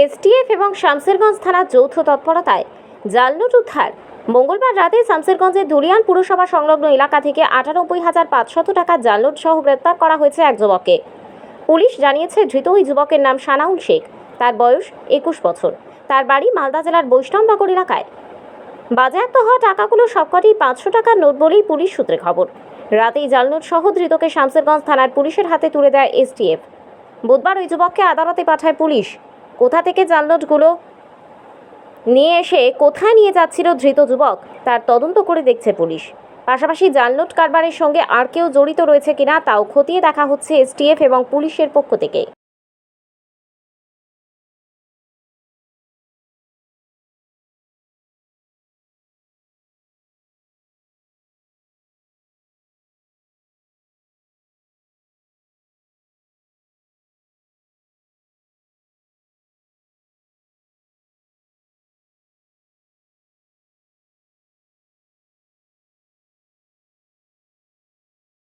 STF এবং শামসেরগঞ্জ থানার যৌথ তৎপরতায় জালনোট উদ্ধার। মঙ্গলবার রাতে শামসেরগঞ্জের ধুলিয়ান পুরসভা সংলগ্ন এলাকা থেকে আটানব্বই হাজার পাঁচশত টাকার জালনোট সহ গ্রেপ্তার করা হয়েছে এক যুবককে। পুলিশ জানিয়েছে, ধৃত ওই যুবকের নাম সানাউল শেখ। তার বয়স একুশ বছর। তার বাড়ি মালদা জেলার বৈষ্ণবনগর এলাকায়। বাজেয়াপ্ত হওয়া টাকাগুলো সবকটি পাঁচশো টাকার নোট বলেই পুলিশ সূত্রে খবর। রাতেই জালনোট সহ ধৃতকে শামসেরগঞ্জ থানার পুলিশের হাতে তুলে দেয় এসটিএফ। বুধবার ওই যুবককে আদালতে পাঠায় পুলিশ। কোথা থেকে জালনোটগুলো নিয়ে এসে কোথায় নিয়ে যাচ্ছিল ধৃত যুবক, তার তদন্ত করে দেখছে পুলিশ। পাশাপাশি জালনোট কারবারের সঙ্গে আর কেউ জড়িত রয়েছে কিনা তাও খতিয়ে দেখা হচ্ছে এসটিএফ এবং পুলিশের পক্ষ থেকে।